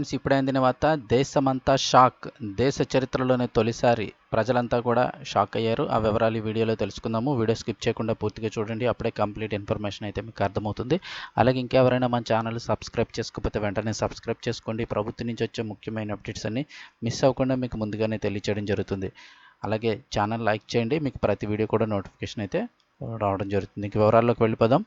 Friends ఇప్పుడే అందిన వార్త దేశమంతా షాక్. దేశ చరిత్రలోనే తొలిసారి ప్రజలంతా కూడా షాక్ అయ్యారు. ఆ వివరాలు ఈ వీడియోలో తెలుసుకుందాము. వీడియో స్కిప్ చేయకుండా పూర్తిగా చూడండి. అప్పుడే కంప్లీట్ ఇన్ఫర్మేషన్ అయితే మీకు అర్థమవుతుంది. అలాగే ఇంకెవరైనా మన ఛానల్ సబ్స్క్రైబ్ చేసుకోకపోతే వెంటనే సబ్స్క్రైబ్ చేసుకోండి. ప్రభుత్వం నుంచి వచ్చే ముఖ్యమైన అప్డేట్స్ అన్ని మిస్ అవ్వకుండా మీకు ముందుగానే తెలియచేయడం జరుగుతుంది. అలాగే ఛానల్ లైక్ చేయండి. మీకు ప్రతి వీడియో కూడా నోటిఫికేషన్ అయితే రావడం జరుగుతుంది. ఇంక వివరాల్లోకి వెళ్ళిపోదాం.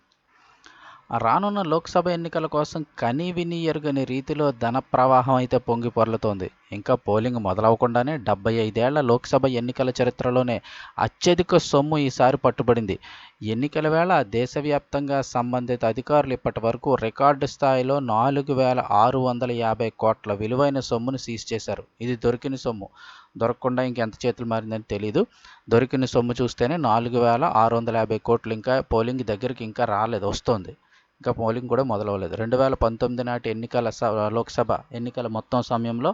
రానున్న లోక్సభ ఎన్నికల కోసం కనీ విని ఎరుగని రీతిలో ధన ప్రవాహం అయితే పొంగి పొర్లుతోంది. ఇంకా పోలింగ్ మొదలవకుండానే డెబ్బై ఐదేళ్ళ లోక్సభ ఎన్నికల చరిత్రలోనే అత్యధిక సొమ్ము ఈసారి పట్టుబడింది. ఎన్నికల వేళ దేశవ్యాప్తంగా సంబంధిత అధికారులు ఇప్పటి వరకు రికార్డు స్థాయిలో నాలుగు వేల ఆరు వందల యాభై కోట్ల విలువైన సొమ్మును సీజ్ చేశారు. ఇది దొరికిన సొమ్ము. దొరకకుండా ఇంకెంత చేతులు మారిందని తెలియదు దొరికిన సొమ్ము చూస్తేనే నాలుగు వేల ఆరు వందల యాభై కోట్లు ఇంకా పోలింగ్ దగ్గరికి ఇంకా రాలేదు వస్తోంది. ఇంకా పోలింగ్ కూడా మొదలవలేదు రెండు వేల పంతొమ్మిది నాటి ఎన్నికల లోక్సభ ఎన్నికల మొత్తం సమయంలో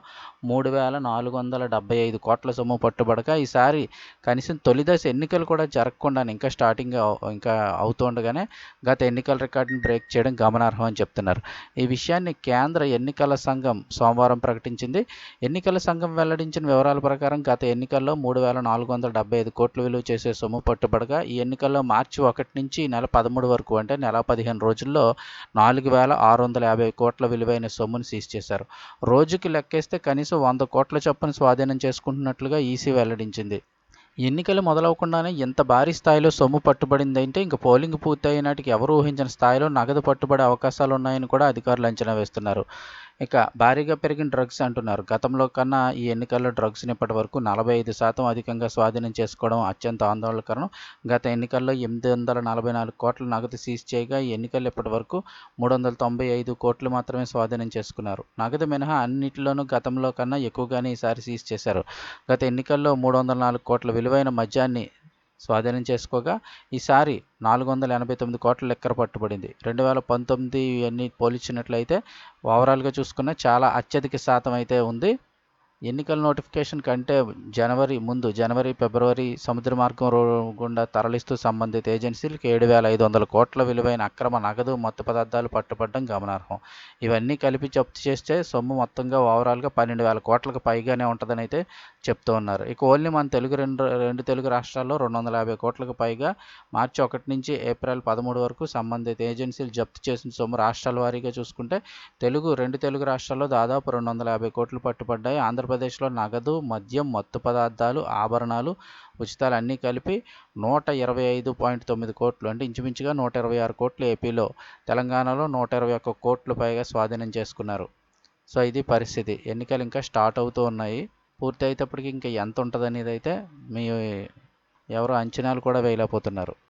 మూడు వేల నాలుగు వందల డెబ్బై ఐదు కోట్ల సొమ్ము పట్టుబడక ఈసారి కనీసం తొలిదశ ఎన్నికలు కూడా జరగకుండా ఇంకా స్టార్టింగ్ ఇంకా అవుతుండగానే గత ఎన్నికల రికార్డును బ్రేక్ చేయడం గమనార్హం అని చెప్తున్నారు. ఈ విషయాన్ని కేంద్ర ఎన్నికల సంఘం సోమవారం ప్రకటించింది. ఎన్నికల సంఘం వెల్లడించిన వివరాల ప్రకారం గత ఎన్నికల్లో మూడు వేల నాలుగు వందల డెబ్బై ఐదు కోట్లు విలువ చేసే సొమ్ము పట్టుబడగా ఈ ఎన్నికల్లో మార్చి ఒకటి నుంచి నెల పదమూడు వరకు అంటే నెల పదిహేను రోజుల్లో నాలుగు వేల ఆరు వందల యాభై కోట్ల విలువైన సొమ్మును సీజ్ చేశారు. రోజుకి లెక్కేస్తే కనీసం వంద కోట్ల చొప్పున స్వాధీనం చేసుకుంటున్నట్లుగా ఈసీ వెల్లడించింది. ఎన్నికలు మొదలవకుండానే ఇంత భారీ స్థాయిలో సొమ్ము పట్టుబడిందంటే ఇంక పోలింగ్ పూర్తయ్యే నాటికి ఎవరు ఊహించిన స్థాయిలో నగదు పట్టుబడే అవకాశాలు ఉన్నాయని కూడా అధికారులు అంచనా వేస్తున్నారు. ఇక భారీగా పెరిగిన డ్రగ్స్ అంటున్నారు. గతంలో కన్నా ఈ ఎన్నికల్లో డ్రగ్స్ని ఇప్పటి వరకు నలభై ఐదు శాతం అధికంగా స్వాధీనం చేసుకోవడం అత్యంత ఆందోళనకరం గత ఎన్నికల్లో ఎనిమిది వందల నలభై నాలుగు కోట్ల నగదు సీజ్ చేయగా ఈ ఎన్నికల్లో ఇప్పటి వరకు మూడు వందల తొంభై ఐదు కోట్లు మాత్రమే స్వాధీనం చేసుకున్నారు. నగదు మినహా అన్నింటిలోనూ గతంలో కన్నా ఎక్కువగానే ఈసారి సీజ్ చేశారు. గత ఎన్నికల్లో మూడు వందల నాలుగు కోట్ల విలువైన మద్యాన్ని స్వాధీనం చేసుకోగా ఈసారి నాలుగు వందల ఎనభై తొమ్మిది కోట్ల లెక్కర పట్టుబడింది. రెండు వేల పంతొమ్మిది ఇవన్నీ పోల్చినట్లయితే ఓవరాల్గా చూసుకున్న చాలా అత్యధిక శాతం అయితే ఉంది. ఎన్నికల నోటిఫికేషన్ కంటే జనవరి ముందు జనవరి ఫిబ్రవరి సముద్ర మార్గం గుండా తరలిస్తూ సంబంధిత ఏజెన్సీలకు ఏడు వేల ఐదు వందల కోట్ల విలువైన అక్రమ నగదు మత్తు పదార్థాలు పట్టుబడడం గమనార్హం. ఇవన్నీ కలిపి జప్తు చేస్తే సొమ్ము మొత్తంగా ఓవరాల్గా పన్నెండు వేల కోట్లకు పైగానే ఉంటుందని అయితే చెప్తూ ఉన్నారు. ఇక ఓన్లీ మన తెలుగు రెండు రెండు తెలుగు రాష్ట్రాల్లో రెండు వందల యాభై కోట్లకు పైగా మార్చి ఒకటి నుంచి ఏప్రిల్ పదమూడు వరకు సంబంధిత ఏజెన్సీలు జప్తు చేసిన సొమ్ము రాష్ట్రాల వారీగా చూసుకుంటే తెలుగు రెండు తెలుగు రాష్ట్రాల్లో దాదాపు రెండు వందల యాభై కోట్లు పట్టుబడ్డాయి. ఆంధ్రప్రదేశ్లో నగదు మద్యం మత్తు పదార్థాలు ఆభరణాలు ఉచితాలు అన్నీ కలిపి నూట ఇరవై ఐదు పాయింట్ తొమ్మిది కోట్లు అంటే ఇంచుమించుగా నూట ఇరవై ఆరు కోట్లు ఏపీలో. తెలంగాణలో నూట ఇరవై ఒక్క కోట్లు పైగా స్వాధీనం చేసుకున్నారు. సో ఇది పరిస్థితి. ఎన్నికలు ఇంకా స్టార్ట్ అవుతూ ఉన్నాయి. పూర్తి అయ్యేటప్పటికి ఇంకా ఎంత ఉంటుంది అనేది అయితే మీ ఎవరు అంచనాలు కూడా వేయలేకపోతున్నారు.